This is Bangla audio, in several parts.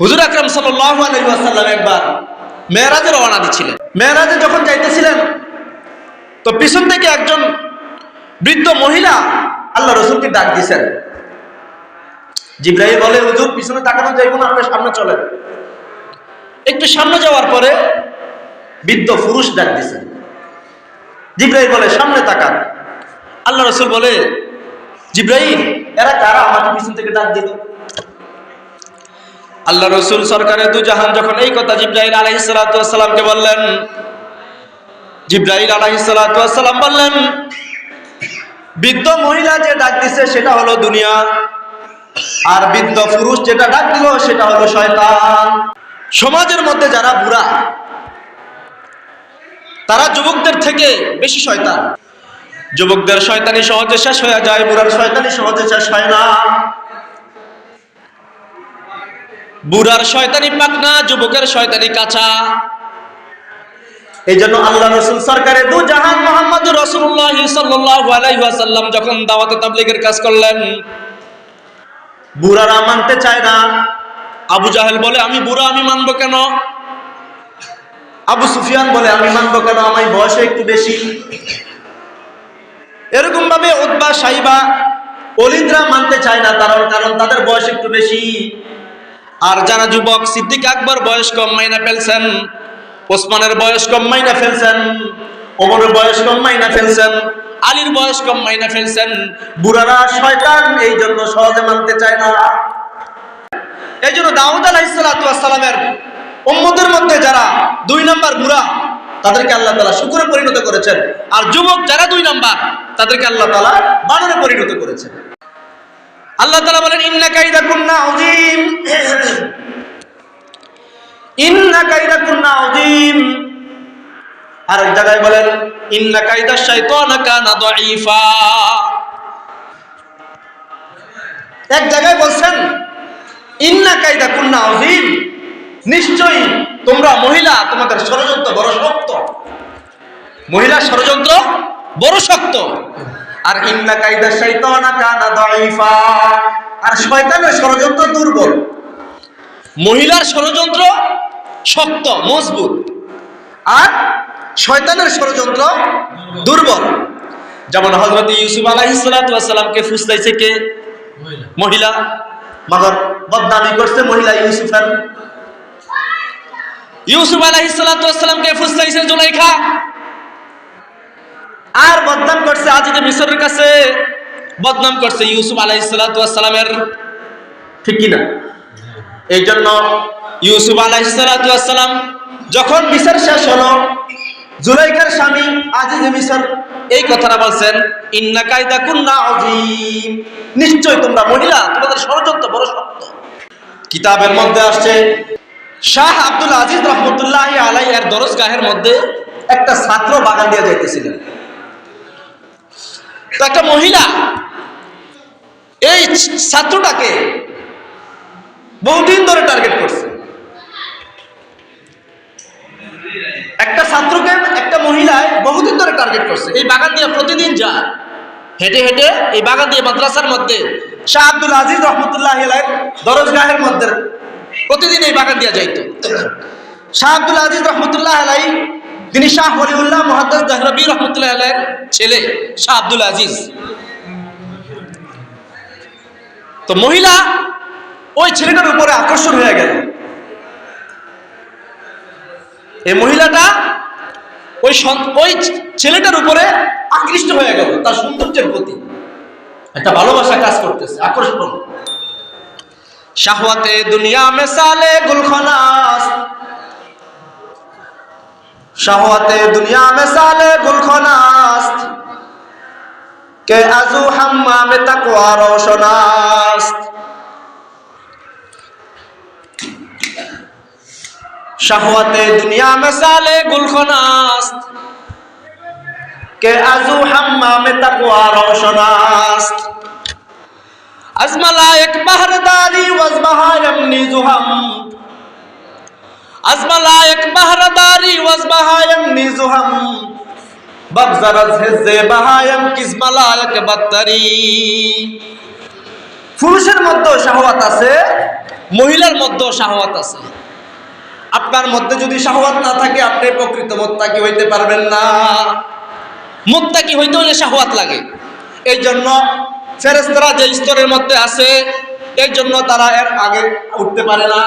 হুজুর আকরাম ওয়াসাল্লাম একবার মেয়েরাজে রওনা দিচ্ছিলেন। মেয়েরাজে যখন যাইতেছিলেন, তো পিছন থেকে একজন বৃদ্ধ মহিলা আল্লাহ রসুলকে ডাক দিছেন। জিব্রাহিম বলে, হুজুর, পিছনে তাকানো যাইব না আপনি সামনে চলেন। একটু সামনে যাওয়ার পরে বৃদ্ধ পুরুষ ডাক দিছেন। জিব্রাহিম বলে, সামনে তাকান। আল্লাহ রসুল বলে জিব্রাহিম এরা কারা? আমাকে পিছন থেকে ডাক দিল। আল্লাহ রসুল সরকারের দু জাহান যখন এই কথা জিব্রাহিল আলাইসালামকে বললেন জিব্রাহিল আলাইসালাম বললেন, বৃদ্ধ মহিলা যে ডাক দিছে সেটা হলো দুনিয়া, আর বৃদ্ধ পুরুষ যেটা ডাক দিল সেটা হলো শয়তান। সমাজের মধ্যে যারা বুড়া, তারা যুবকদের থেকে বেশি শয়তান। যুবকদের শয়তানি সহজে শেষ হয়ে যায়, বুড়ার শয়তানি সহজে শেষ হয় না। বুড়ার শয়তানি পাকনা যুবকের শয়তানি কাঁচা। এই জন্য আল্লাহ রসুল সরকারে দু জাহান মোহাম্মদ রসুল্লাহ ওয়াসাল্লাম যখন দাওয়াতে তাবলীগের কাজ করলেন, বুড়ারা মানতে চায় না। আবু জাহেল বলে, আমি বুড়া, আমি মানবো কেন? আবু সুফিয়ান বলে, আমি মানবো কেন? আমার বয়সে একটু বেশি। এরকম ভাবে উদ্বা সাইবা অলিদরা মানতে চায় না, তার কারণ তাদের বয়স একটু বেশি। আর যারা যুবক সিদ্দিক আকবর বয়স কম মাইনা ফেলছেন, ওসমানের বয়স কম মাইনা ফেলছেন, ওমরের বয়স কম মাইনা ফেলছেন, আলীর বয়স কম মাইনা ফেলছেন, বুড়ারা শয়তান এই জন্য সহজে মানতে চায় না। এই জন্য দাউদ আলাইসালামের উম্মদের মধ্যে যারা দুই নাম্বার বুড়া, তাদেরকে আল্লাহ তালা শুকুরে পরিণত করেছেন। আর যুবক যারা দুই নাম্বার, তাদেরকে আল্লাহ তালা বানরে পরিণত করেছেন। আল্লাহ তালা বলেন ইন্না কাইদা কুন্না ইন্না কাইদা কুন্না আজিম আর জায়গায় বলেন ইন্না কাইদা এক জায়গায় বলছেন ইন্না কাইদা আজিম নিশ্চয়ই তোমরা মহিলা, তোমাদের ষড়যন্ত্র বড় শক্ত। মহিলা ষড়যন্ত্র বড় শক্ত। আর ইন্না কাইদা শাইতান আর শয়তানের ষড়যন্ত্র দুর্বল। মহিলার ষড়যন্ত্র শক্ত মজবুত। আর শয়তানের ষড়যন্ত্র দুর্বল। যেমন হজরত ইউসুফ আলাহিসাল্লামকে ফুসলাইছে কে? মহিলা। মগর বদনামি করছে মহিলা ইউসুফের। ইউসুফ আলাহিসাল্লামকে ফুসলাইছে জুলাইখা। আর বদনাম করছে আজিজে মিশরের কাছে। বদনাম করছে ইউসুফ আলাইসালামের ঠিক কিনা? এই জন্য ইউসুফ আলাইসালাম যখন মিশর শেষ হলো জুলাইকার স্বামী আজিজে মিশর এই কথাটা বলছেন ইন্না কায়দা কুন্না আজিম নিশ্চয় তোমরা মহিলা তোমাদের ষড়যন্ত্র বড় শক্ত। কিতাবের মধ্যে আসছে, শাহ আব্দুল আজিজ রহমতুল্লাহ আলাই এর দরজগাহের মধ্যে একটা ছাত্র বাগান দিয়ে যাইতেছিলেন। তো একটা মহিলা, এই ছাত্রটাকে বহুদিন ধরে টার্গেট করছে একটা ছাত্রকে একটা মহিলায় বহুদিন ধরে টার্গেট করছে। এই বাগান দিয়ে প্রতিদিন যায়। হেঁটে হেঁটে এই বাগান দিয়ে মাদ্রাসার মধ্যে শাহ আব্দুল আজিজ রহমতুল্লাহ দরজগাহের মধ্যে প্রতিদিন এই বাগান দিয়ে যাইতো। শাহ আব্দুল আজিজ রহমতুল্লাহ আলাই তিনি শাহ হলিউল্লাহ মহাদ্দাস দেহরবি রহমতুল্লাহ আলাইয়ের ছেলে, শাহ আব্দুল আজিজ। তো মহিলা ওই ছেলেটার উপরে আকর্ষণ হয়ে গেল। এই মহিলাটা ওই ওই ছেলেটার উপরে আকৃষ্ট হয়ে গেল, তার সৌন্দর্যের প্রতি। একটা ভালোবাসা কাজ করতেছে, আকর্ষণ। শাহওয়াতে দুনিয়া মেসালে গুলখনাস। শাহওয়াতে দুনিয়া মেসালে গুলখনাস্ত কে আজু হাম্মামে তাকওয়া রোশনাস্ত শাহওয়াতে দুনিয়া মেসালে গুলখনাস্ত কে আজু হাম্মামে তাকওয়া রওশনাস্ত আজ মালায়েক বহরদারি ওয়াজ বাহায়াম নিজুহাম আজ মালায়েক বহরদারি ওয়াজ বাহায়াম নিজুহাম বাবজারাজ হেজে বাহায়াম কিস মালায়েক বাত্তারি। পুরুষের মধ্যে শাহওয়াত আছে, মহিলার মধ্যে শাহওয়াত আছে। আপনার মধ্যে যদি শাহওয়াত না থাকে, আপনি প্রকৃত মোত্তাকি হইতে পারবেন না। মোত্তাকি হইতে হলে শাহওয়াত লাগে। এই জন্য ফেরেস্তারা যে স্তরের মধ্যে আছে, এই জন্য তারা এর আগে উঠতে পারে না।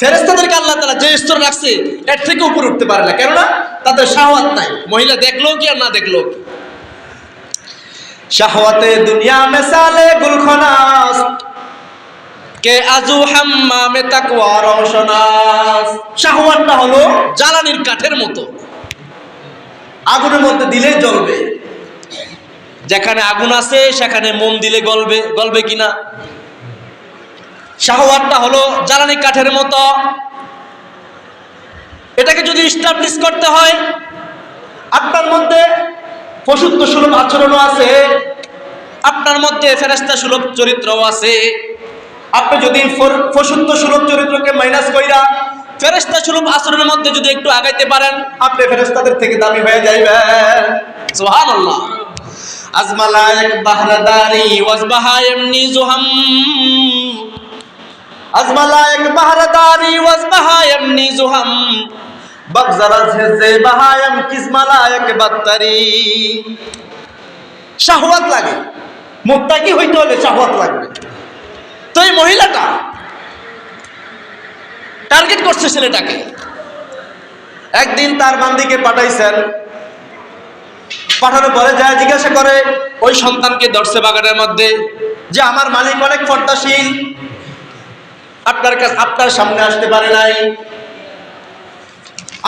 ফেরেস্তাদেরকে আল্লাহ তালা যে স্তর রাখছে, এর থেকে উপরে উঠতে পারে না। কেননা তাদের শাহওয়াত নাই। মহিলা দেখল কি আর না দেখল? শাহওয়াতে দুনিয়া মেসালে গুলখনাস। কে আজু হাম্মামে তাকওয়া রওশনাস শাহওয়াতটা হলো জ্বালানির কাঠের মতো। আগুনের মধ্যে দিলেই জ্বলবে। যেখানে আগুন আছে সেখানে মোম দিলে গলবে। গলবে কিনা? শাহওয়াতটা হলো জ্বালানি কাঠের মতো। এটাকে যদি স্টাবলিশ করতে হয় আপনার মধ্যে পশুত্ব সুলভ আচরণও আছে। আপনার মধ্যে ফেরেস্তা সুলভ চরিত্রও আছে। আপনি যদি পশুত্ব সুলভ চরিত্রকে মাইনাস কইরা ফেরেস্তা সুলভ আচরণের মধ্যে যদি একটু আগাইতে পারেন, আপনি ফেরেস্তাদের থেকে দামি হয়ে যাইবেন। বাত্তারি। শাহওয়াত লাগে। মুত্তাকি হইতে হলে শাহওয়াত লাগবে। তো এই মহিলাটা টার্গেট করছে ছেলেটাকে। একদিন তার বান্দিকে পাঠাইছেন। পাঠানোর পরে যা জিজ্ঞাসা করে, ওই সন্তানকে ধরছে বাগানের মধ্যে, যে আমার মালিক অনেক পর্দাশীল আপনার কাছে আপনার সামনে আসতে পারে নাই।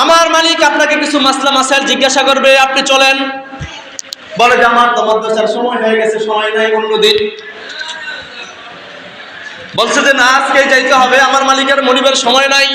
আমার মালিক আপনাকে কিছু মাসলা মাসাইল জিজ্ঞাসা করবে, আপনি চলেন। বলে যে, আমার তো মাদ্রাসার সময় হয়ে গেছে, সময় নাই, অন্যদিন। বলছে যে না আজকে যাইতে হবে। আমার মালিকের মনিবের সময় নাই।